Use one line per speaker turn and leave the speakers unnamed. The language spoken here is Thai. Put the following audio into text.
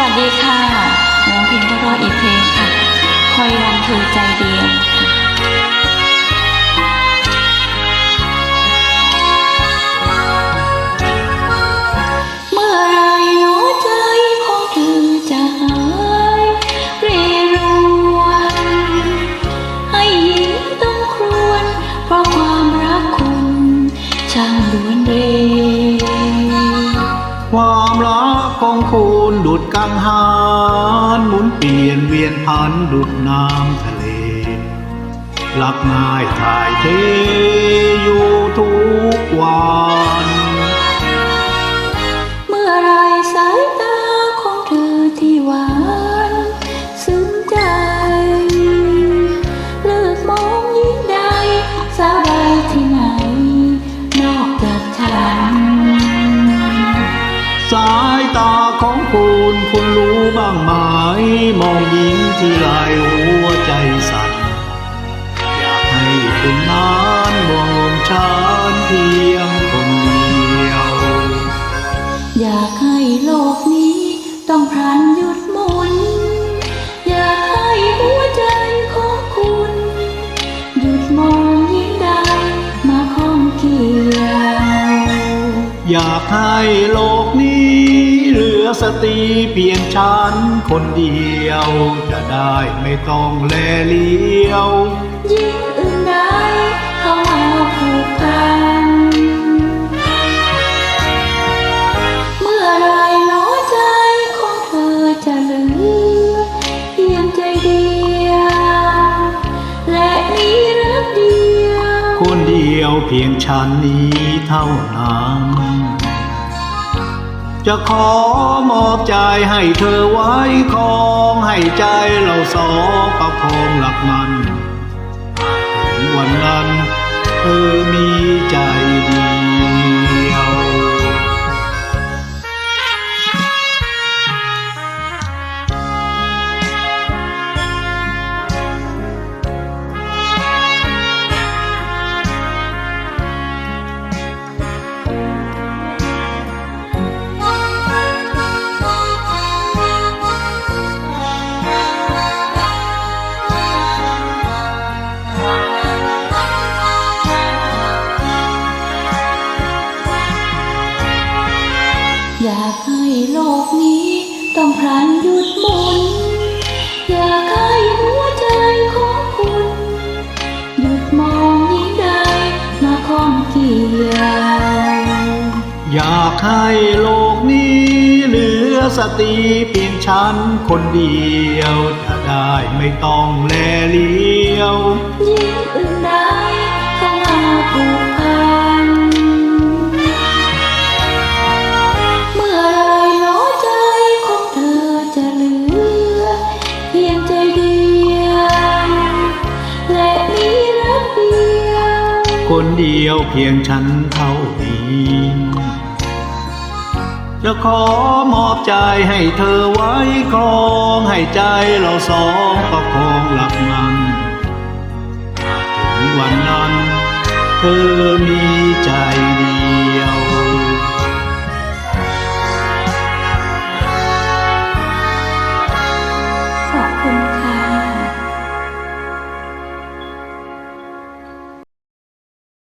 วัสดีค่ะ น้องเพลงเพราะๆอีกเพลงค่ะ คอยวันเธอใจเดียว ความรัก
ของคุณดุดกังหานหมุนเปลี่ยนเวียนพันดุดน้ำทะเลหลับง่ายถ่ายเทอยู่ทุกวัน คุณคุณรู้บ้างไหมมองหญิงที่ไรหัวใจสั่นอยากให้คุณนั้นมองลงฉันเพียงคนเดียว
อยากให้โลกนี้ต้องพลันหยุดหมุน อยากให้หัวใจของคุณ หยุดมองยิ่งใดมาข้องเกี่ยว
อยากให้โลกนี้เห ลือสตรีเพียงฉันคนเดียว จะได้ไม่ต้องแลเลี้ยว
ยิ่งอื่นใดเข้ามาผูกพัน เมื่อไรหนอใจของเธอจะเหลือเพียงใจเดียว และมีรักเดียว
คนเดียวเพียงฉันนี้เท่านั้น จะขอมอบใจให้เธอไว้คองให้ใจเราสองประคองหลักมัน ถึงวันนั้นเธอมีใจ
อยากให้โลกนี้เห
ลือสติเพียงฉันคนเดียวถ้าได้ไม่ต้องแลเลี้ยว
ยิ่งอื่นใดก็น่าผูกพัน
คนเดียวเพียงฉันเท่านี้ จะขอมอบใจให้เธอไว้ครองให้ใจเราสองประคองหลักมันหากถึงวันนั้น เธอมีใจเดียว